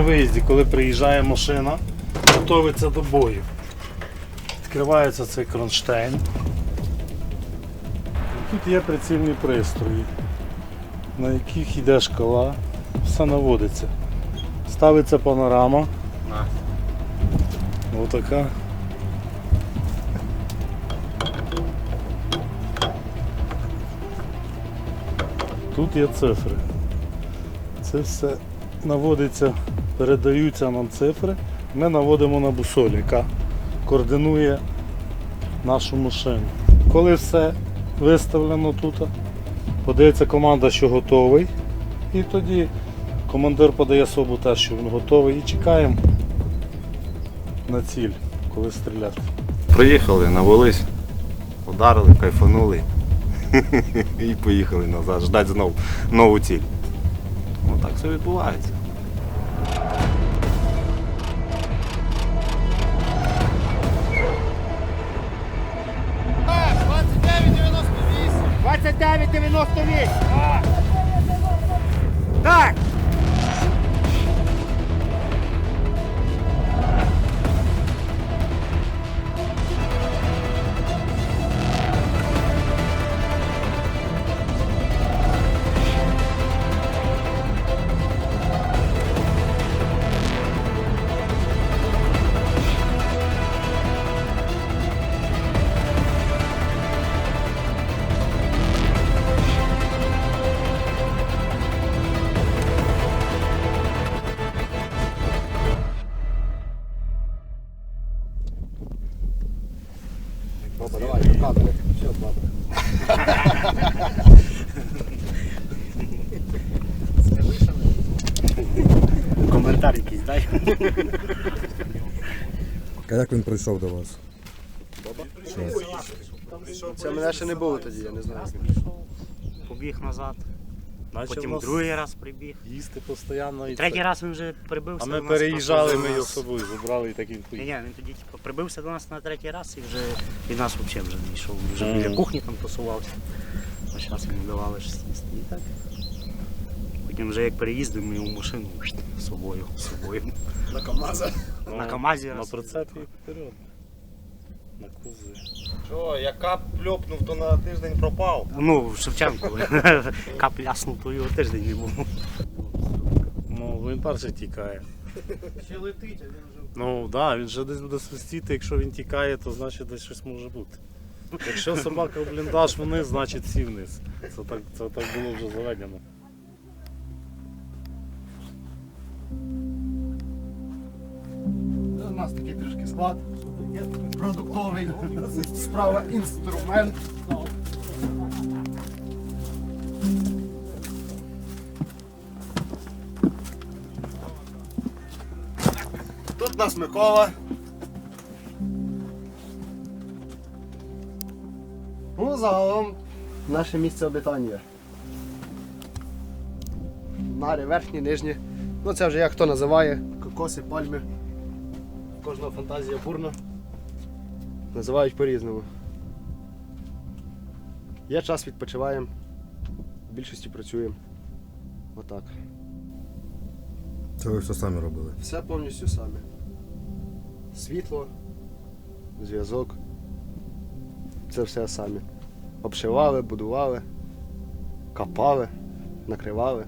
виїзді, коли приїжджає машина, готується до бою. Відкривається цей кронштейн. Тут є прицільні пристрої, на яких йде шкала, все наводиться. Ставиться панорама. Отака. Тут є цифри. Це все наводиться, передаються нам цифри. Ми наводимо на бусоль, яка координує нашу машину. Коли все виставлено тут, подається команда, що готовий. І тоді командир подає собу теж, що він готовий. І чекаємо на ціль, коли стріляти. Приїхали, навелись, ударили, кайфанули і поїхали назад, ждати знову нову ціль. Отак все відбувається. Так! Як він прийшов до вас? Це мене ще не було тоді, я не знаю. Побіг назад, Наче потім в нас другий раз прибіг. їсти постійно. І Третій це. раз він вже прибився. А до ми нас переїжджали, просто ми його з собою забрали і так він Ні, поїхав. ні, він тоді типу, прибився до нас на третій раз і вже від нас взагалі вже не йшов. Вже Мгм. біля кухні там тусувався. А зараз йому давали щось їсти. І так. Потім вже як переїздив, ми його в машину з собою, з собою. На КамАЗа. Ну, На КамАЗі На прицепі і вперед. На кузи. Що, яка пльопнув, то на тиждень пропав. Ну, в Шевченку. Кап ляснув, то його тиждень не було. Ну, він перший тікає. Ще летить, а він вже. Ну так, да, він вже десь буде свистіти. Якщо він тікає, то значить десь щось може бути. Якщо собака в бліндаж вниз, значить всі вниз. Це так, це так було вже заведено. Склад. Продуктовий. Справа інструмент. Тут нас Микола. Ну, загалом наше місце обітання. Нари верхні, нижні. Ну це вже як хто називає. Кокоси, пальми. Кожна фантазія бурна. Називають по-різному. Є час відпочиваємо. В більшості працюємо. Отак. Це ви все самі робили. Все повністю самі. Світло, зв'язок. Це все самі. Обшивали, будували, копали, накривали.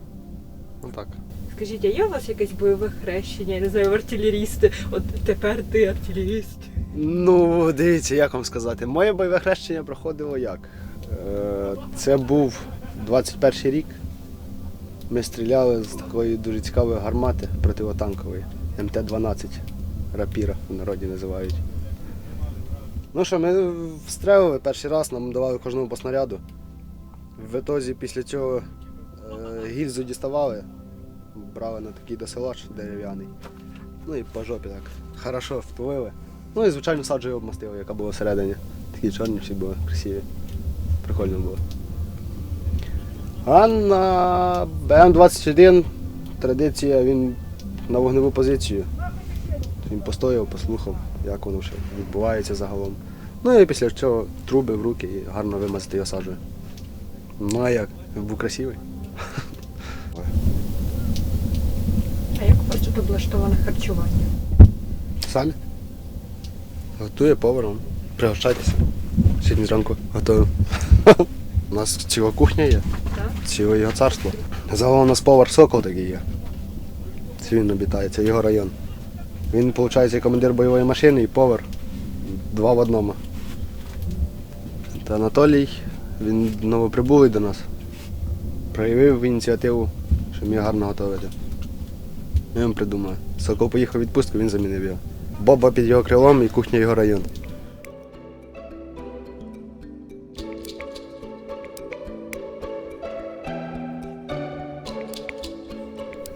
Отак. Скажіть, а є у вас якесь бойове хрещення, я не знаю, артилерісти? От тепер ти артилеріст. Ну, дивіться, як вам сказати. Моє бойове хрещення проходило як? Е, Це був 21 рік. Ми стріляли з такої дуже цікавої гармати противотанкової МТ-12 рапіра в народі називають. Ну що, ми встрелили перший раз, нам давали кожному по снаряду. В ітозі після цього е, гільзу діставали, брали на такий досилач дерев'яний. Ну і по жопі так. Хорошо втулили. Ну і звичайно саджею обмастили, яка була всередині. Такі чорні всі були, красиві. Прикольно було. А на БМ-21 традиція він на вогневу позицію. Він постояв, послухав, як воно ще відбувається загалом. Ну і після чого труби в руки і гарно вимазати його саджею. Ну а як? Він був красивий. А як у вас тут облаштоване харчування? Самі. Готує поваром. Пригощайтеся. Сьогодні зранку готую. У нас ціла кухня є, ціле його царство. Загалом у нас повар сокол такий є. Це він обітає, це його район. Він, виходить, командир бойової машини і повар. Два в одному. Та Анатолій, він новоприбулий до нас. Проявив ініціативу, що міг гарно готувати. Ми йому придумали. Сокол поїхав відпустку, він замінив його. Боба під його крилом і кухня його району.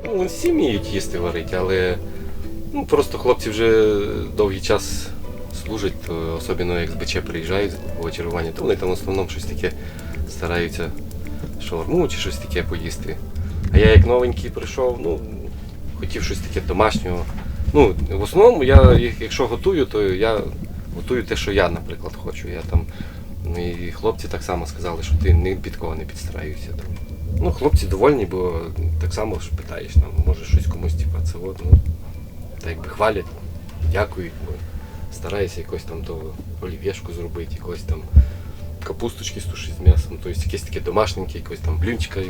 Ну, всі вміють їсти варити, але ну, просто хлопці вже довгий час служать, то особливо як з БЧ приїжджають по чергування, то вони там в основному щось таке стараються шаурму чи щось таке поїсти. А я як новенький прийшов, ну, хотів щось таке домашнього. Ну, в основному я, якщо готую, то я готую те, що я, наприклад, хочу. Я там, ну, і хлопці так само сказали, що ти ні під кого не підстраюєшся. Там. Ну, хлопці довольні, бо так само ж питаєш, там, може щось комусь, типа, це от, ну, так якби хвалять, дякують, бо стараюся якось там то олів'єшку зробити, якось там капусточки стушити з м'ясом, тобто якесь таке домашненьке, якось там блінчика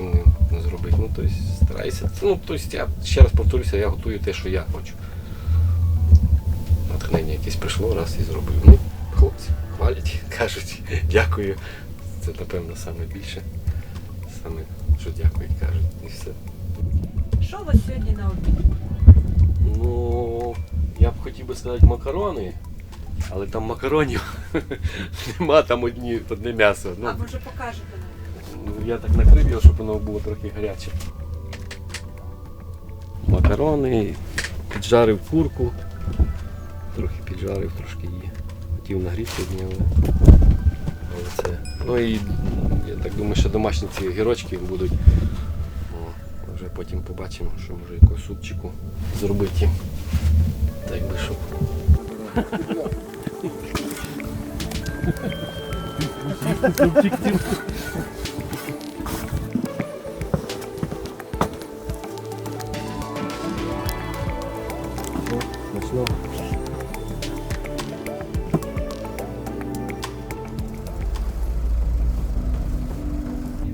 ну, зробити. Ну, тобто стараюся. Ну, тобто я ще раз повторюся, я готую те, що я хочу. Натхнення якесь прийшло, раз і зробив. Ну, хлопці хвалять, кажуть, дякую. Це, напевно, саме більше. Саме, що дякують, кажуть, і все. Що у вас сьогодні на обід? Ну, я б хотів би сказати макарони, але там макаронів нема, там одні, одне м'ясо. Ну, А може покажете нам? ну, я так накрив його, щоб воно було трохи гаряче. Макарони, піджарив курку, трохи піджарив, трошки її. Хотів нагріти сьогодні, але, але це. Ну і я так думаю, що домашні ці гірочки будуть. О, вже потім побачимо, що може якогось супчику зробити. Так би щоб.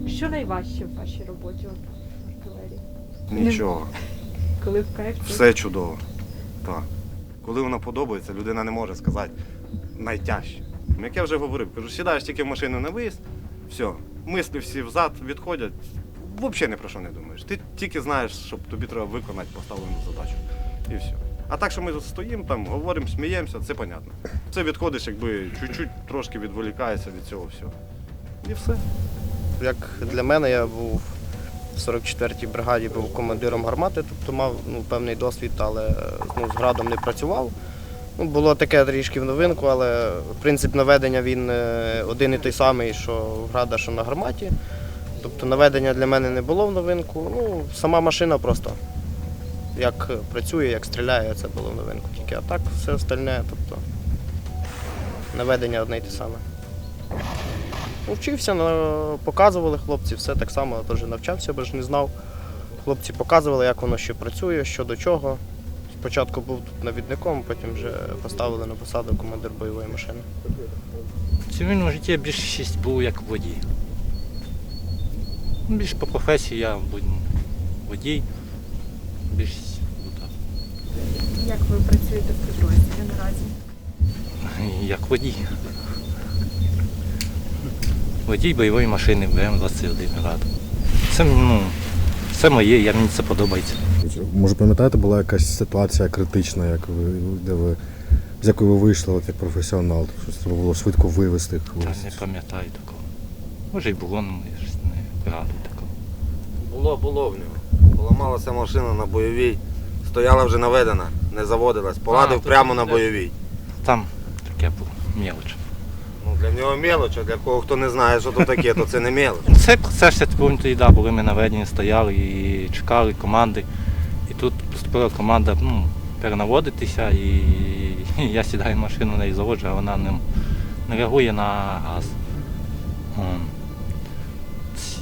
Що найважче в вашій роботі в артилерії? Нічого. Коли в кайф? Все чудово. Так. Коли воно подобається, людина не може сказати найтяжче. Як я вже говорив, кажу, сідаєш тільки в машину на виїзд, все, мислі всі взад відходять, взагалі ні про що не думаєш. Ти тільки знаєш, що тобі треба виконати поставлену задачу. І все. А так, що ми стоїмо там, говоримо, сміємося, це понятно. Це відходиш, якби чуть-чуть трошки відволікаєшся від цього всього. І все. Як для мене, я був в 44-й бригаді, був командиром гармати, тобто мав ну, певний досвід, але ну, з градом не працював. Ну, було таке трішки в новинку, але принцип наведення він е, один і той самий, що в града, що на гарматі. Тобто наведення для мене не було в новинку. Ну, сама машина просто. Як працює, як стріляє, це було в новинку тільки. А так все остальне, тобто наведення одне й те саме. Ну, Вчився, показували хлопці, все так само теж навчався, бо ж не знав. Хлопці показували, як воно ще працює, що до чого. Спочатку був тут навідником, потім вже поставили на посаду командир бойової машини. В цивільному житті я більшість був як водій. Ну, Більш по професії я водій. Більшість ну, так, Як ви працюєте в підрозділі наразі? як водій. Водій бойової машини БМ-21 рад. Це, ну, це моє, я, мені це подобається. Може пам'ятаєте, була якась ситуація критична, як ви, де ви, з якої ви вийшли от, як професіонал? Щось треба було швидко вивести Та когось. не пам'ятаю такого. Може й було, ну я щось не пригадую такого. Було, було в нього. Поламалася машина на бойовій, стояла вже наведена, не заводилась. Поладив А, то прямо на бойовій. Там таке було мелоч. Для нього мелоч, а для кого хто не знає, що то таке, то це не мелоч. Цей процес я тоді да, були ми наведені, стояли і чекали команди. І тут поступила команда ну, перенаводитися, і, я сідаю в машину неї заводжу, а вона не, не реагує на газ.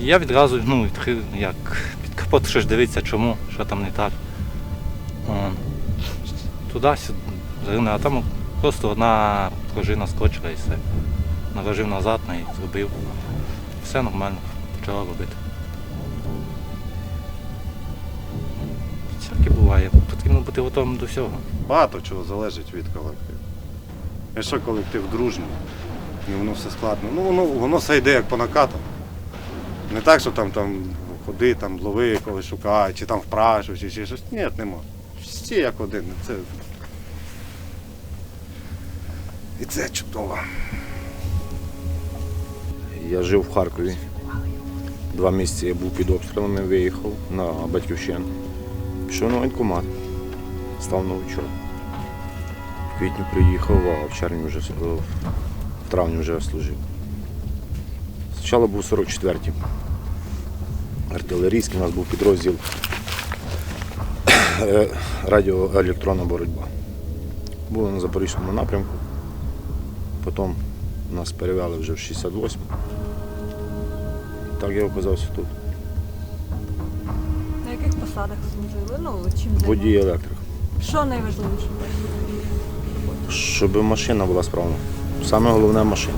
Я відразу ну, відкрив, як під капот щось дивитися, чому, що там не так. Туди-сюди, а там просто одна пружина скочила і все. Наложив назад на і зробив. Все нормально, почала робити. Всяке буває, потрібно бути готовим до всього. Багато чого залежить від колективу. Якщо колектив дружній, і воно все складно, ну воно, воно все йде як по накатам. Не так, що там, там ходи, там лови когось шукай, чи там впрашуй, чи, чи щось. Ні, нема. Всі як один. Це... І це чудово. Я жив в Харкові. Два місяці я був під обстрілами, виїхав на батьківщину. Пішов на воєнкомат, став на учет. В квітні приїхав, а в червні вже в травні вже служив. Спочатку був 44-й. Артилерійський у нас був підрозділ е, радіоелектронна боротьба. Були на Запорізькому напрямку. Потім нас перевели вже в 68 Так я оказався тут. На яких посадах служили? Ну, чим Водій електрик. Що найважливіше? Щоб машина була справна. Саме головне машина.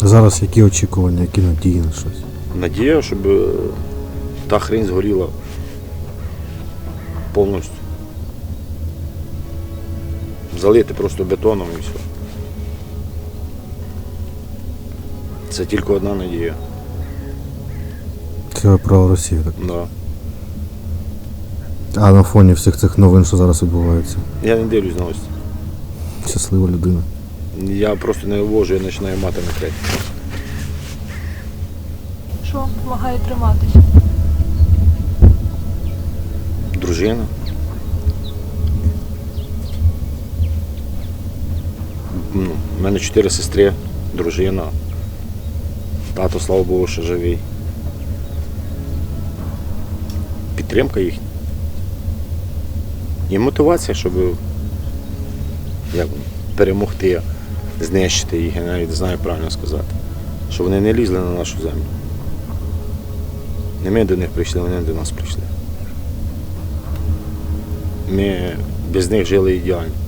Зараз які очікування, які надії на щось? Надія, щоб е, та хрень згоріла повністю. Залити просто бетоном і все. Це тільки одна надія. Це про Росію, так? Да. А на фоні всіх цих новин, що зараз відбувається. Я не дивлюсь новості. Щаслива людина. Я просто не вивожу, я починаю мати на третій. Що допомагає триматися? Дружина. Ну, у мене чотири сестри, дружина. Тато, слава Богу, що живий. Підтримка їхня. І мотивація, щоб як, перемогти, знищити їх, я навіть знаю правильно сказати. Щоб вони не лізли на нашу землю. Не ми до них прийшли, вони до нас прийшли. Ми без них жили ідеально.